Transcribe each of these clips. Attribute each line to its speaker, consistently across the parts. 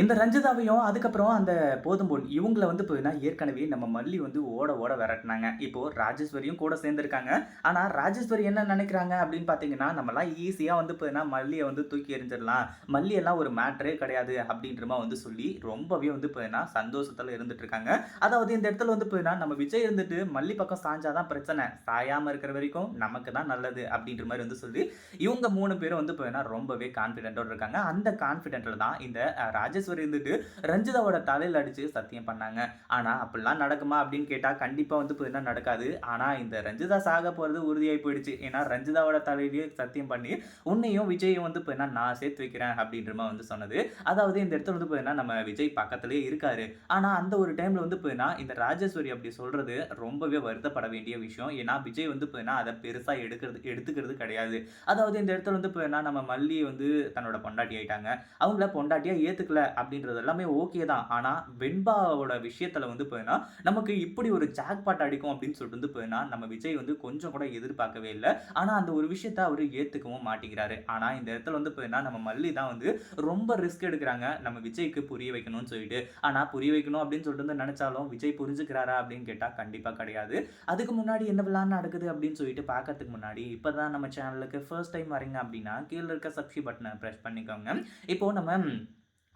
Speaker 1: இந்த ரஞ்சிதாவையும் அதுக்கப்புறம் அந்த போதும்போல் இவங்களை வந்து போயினா ஏற்கனவே நம்ம மல்லி வந்து ஓட ஓட விரட்டினாங்க. இப்போ ராஜேஸ்வரியும் கூட சேர்ந்துருக்காங்க. ஆனால் ராஜேஸ்வரி என்ன நினைக்கிறாங்க அப்படின்னு பார்த்தீங்கன்னா நம்மலாம் ஈஸியாக வந்து போயினா மல்லியை வந்து தூக்கி எறிஞ்சிடலாம். மல்லியெல்லாம் ஒரு மேட்ரே கிடையாது அப்படின்றமா வந்து சொல்லி ரொம்பவே வந்து போயினா சந்தோஷத்தில் இருந்துட்டு இருக்காங்க அதாவது இந்த இடத்துல வந்து போயினா நம்ம விஜய் இருந்துட்டு மல்லி பக்கம் சாஞ்சாதான் பிரச்சனை. சாயாமல் இருக்கிற வரைக்கும் நமக்கு தான் நல்லது அப்படின்ற மாதிரி வந்து சொல்லி இவங்க மூணு பேரும் வந்து போயினா ரொம்பவே கான்ஃபிடென்ட்டோடு இருக்காங்க. அந்த கான்ஃபிடென்ட்டில் தான் இந்த ராஜேஷ் ராஜேஸ்வரி இருந்துட்டு ரஞ்சிதாவோட தலையில் அடித்து சத்தியம் பண்ணாங்க. ஆனால் அப்படிலாம் நடக்குமா? அப்படின்னு கேட்டால் கண்டிப்பாக வந்து என்ன நடக்காது. ஆனால் இந்த ரஞ்சிதா சாக போகிறது உறுதியாகி போயிடுச்சு. ஏன்னா ரஞ்சிதாவோட தலையிலேயே சத்தியம் பண்ணி உன்னையும் விஜயும் வந்து என்ன நான் சேர்த்து வைக்கிறேன். அப்படின்ற மாதிரி வந்து சொன்னது. அதாவது இந்த இடத்துல வந்து போயினா நம்ம விஜய் பக்கத்துலேயே இருக்காரு. ஆனால் அந்த ஒரு டைமில் வந்து போயினா இந்த ராஜேஸ்வரி அப்படி சொல்கிறது ரொம்பவே வருத்தப்பட வேண்டிய விஷயம். ஏன்னா விஜய் வந்து போயினா அதை பெருசாக எடுக்கிறது எடுத்துக்கிறது கிடையாது. அதாவது இந்த இடத்துல வந்து போயினா நம்ம மல்லி வந்து தன்னோட பொண்டாட்டி ஆயிட்டாங்க. அவங்கள பொண்டாட்டியாக ஏற்றுக்கல அப்படின்றது எல்லாமே ஓகே தான். ஆனால் வெண்பாவோட விஷயத்தில் வந்து போயின்னா நமக்கு இப்படி ஒரு ஜாக்பாட் அடிக்கும் அப்படின்னு சொல்லிட்டு வந்து போயினா நம்ம விஜய் வந்து கொஞ்சம் கூட எதிர்பார்க்கவே இல்லை. ஆனால் அந்த ஒரு விஷயத்த அவர் ஏற்றுக்கவும் மாட்டேங்கிறாரு. ஆனால் இந்த இடத்துல வந்து போயின்னா நம்ம மல்லி தான் வந்து ரொம்ப ரிஸ்க் எடுக்கிறாங்க. நம்ம விஜய்க்கு புரிய வைக்கணும்னு சொல்லிட்டு. ஆனால் புரிய வைக்கணும் அப்படின்னு சொல்லிட்டு வந்து நினச்சாலும் விஜய் புரிஞ்சுக்கிறாரா அப்படின்னு கேட்டால் கண்டிப்பாக கிடையாது. அதுக்கு முன்னாடி என்ன விளாட் நடக்குது அப்படின்னு சொல்லிட்டு பார்க்கறதுக்கு முன்னாடி இப்போ தான் நம்ம சேனலுக்கு ஃபர்ஸ்ட் டைம் வரீங்க அப்படின்னா கீழே இருக்க சப்ஸ்கிரைப் பட்டனை ப்ரெஸ் பண்ணிக்கோங்க. இப்போ நம்ம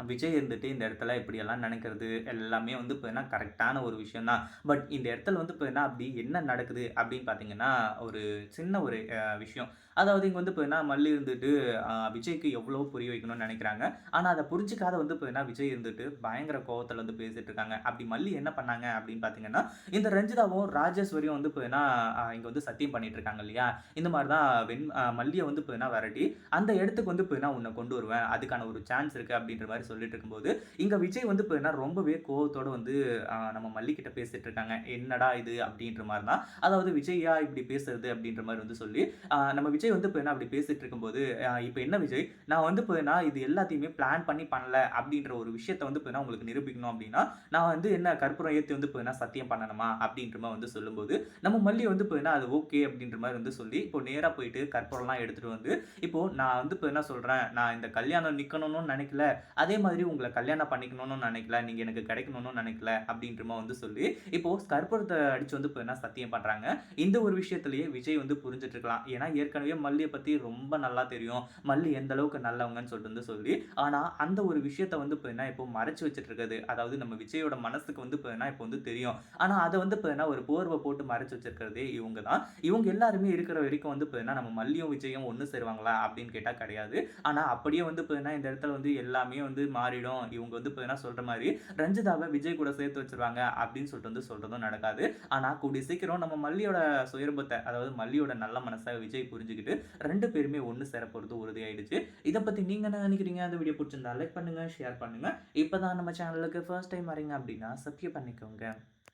Speaker 1: விஜய் இருந்துட்டு இந்த இடத்துல இப்படியெல்லாம் நினைக்கிறது எல்லாமே வந்து இப்போ கரெக்டான ஒரு விஷயம் தான் பட் இந்த இடத்துல வந்து இப்போ அப்படி என்ன நடக்குது அப்படின்னு பார்த்தீங்கன்னா ஒரு சின்ன ஒரு விஷயம். அதாவது இங்கே வந்து இப்போ மல்லி இருந்துட்டு விஜய்க்கு எவ்வளோ புரிய வைக்கணும்னு நினைக்கிறாங்க. ஆனால் அதை புரிஞ்சிக்காத வந்து இப்போ விஜய் இருந்துட்டு பயங்கர கோவத்தில் வந்து பேசிட்டு இருக்காங்க. அப்படி மல்லி என்ன பண்ணாங்க அப்படின்னு பார்த்தீங்கன்னா இந்த ரஞ்சிதாவும் ராஜேஸ்வரியும் வந்து இப்போ இங்கே வந்து சத்தியம் பண்ணிட்டு இருக்காங்க இல்லையா? இந்த மாதிரி தான் வெண் மல்லியை வந்து இப்போ வரட்டி அந்த இடத்துக்கு வந்து இப்போ உன்னை கொண்டு வருவேன். அதுக்கான ஒரு சான்ஸ் இருக்குது அப்படின்ற மாதிரி சொல்லிட்டு இருக்கும்போது இங்கே விஜய் வந்து இப்போ ரொம்பவே கோவத்தோடு வந்து நம்ம மல்லிக்கிட்ட பேசிட்டு இருக்காங்க. என்னடா இது அப்படின்ற மாதிரி தான் அதாவது விஜய்யா இப்படி பேசுறது அப்படின்ற மாதிரி வந்து சொல்லி நம்ம விஜய் வந்து இப்போ என்ன அப்படி பேசிட்டு இருக்கும்போது இப்போ என்ன விஜய்? நான் வந்து இப்போ இது எல்லாத்தையுமே பிளான் பண்ணி பண்ணல அப்படின்ற ஒரு விஷயத்த வந்து இப்போ உங்களுக்கு நிரூபிக்கணும் அப்படின்னா நான் வந்து என்ன கற்பூரம் ஏற்றி வந்து இப்போ சத்தியம் பண்ணணுமா அப்படின்ற மாதிரி வந்து சொல்லும்போது நம்ம மல்லி வந்து இப்போ அது ஓகே அப்படின்ற மாதிரி வந்து சொல்லி இப்போ நேராக போயிட்டு கற்பூரம்லாம் எடுத்துகிட்டு வந்து இப்போ நான் வந்து இப்போ என்ன சொல்கிறேன் நான் இந்த கல்யாணம் நிற்கணும்னு நினைக்கல அதே மாதிரி உங்களை கல்யாணம் பண்ணிக்கணும்னு நினைக்கல நீங்கள் எனக்கு கிடைக்கணும்னு நினைக்கல அப்படின்ற மாதிரி வந்து சொல்லி இப்போ கற்பூரத்தை அடிச்சு வந்து இப்போ என்ன சத்தியம் பண்ணுறாங்க இந்த ஒரு விஷயத்திலேயே விஜய் வந்து புரிஞ்சுட்டு இருக்கலாம். ஏன்னா ஏற்கனவே மல்லியை பற்றி ரொம்ப நல்லா தெரியும். மல்லி எந்த அளவுக்கு நல்லவங்கன்னு சொல்லிட்டு வந்து சொல்லி ஆனால் அந்த ஒரு விஷயத்த வந்து இப்போ என்ன இப்போ மறைச்சு வச்சுட்டு இருக்குது. அதாவது நம்ம விஜயோட மனசுக்கு வந்து இப்போ என்ன இப்போ வந்து தெரியும். ஆனால் அதை வந்து இப்போ என்ன ஒரு போர்வை போட்டு மறைச்சு வச்சிருக்கிறதே இவங்க தான். இவங்க எல்லாருமே இருக்கிற வரைக்கும் வந்து இப்போ என்ன நம்ம மல்லியும் விஜயும் ஒன்று சேருவாங்களா அப்படின்னு கேட்டால் கிடையாது. ஆனால் அப்படியே வந்து இப்போ என்ன இந்த இடத்துல வந்து எல்லாமே வந்து மாறிடும். இவங்க வந்து இப்போ என்ன சொல்கிற மாதிரி ரஞ்சிதாவை விஜய் கூட சேர்த்து வச்சிருவாங்க அப்படின்னு சொல்லிட்டு வந்து சொல்கிறதும் நடக்காது. ஆனால் கூடிய சீக்கிரம் நம்ம மல்லியோட சுயரூபத்தை அதாவது மல்லியோட நல்ல மனசை விஜய் புரிஞ்சுக்கிட்டு ரெண்டு பேருமே ஒன்று சேர போகிறது உறுதியாயிடுச்சு. இதை பற்றி நீங்கள் என்ன நினைக்கிறீங்க? அந்த வீடியோ பிடிச்சிருந்தா லைக் பண்ணுங்கள் ஷேர் பண்ணுங்கள் இப்போ தான் நம்ம சேனலுக்கு ஃபர்ஸ்ட் டைம் வரீங்க அப்படின்னா சப்ஸ்கிரைப் பண்ணிக்கோங்க.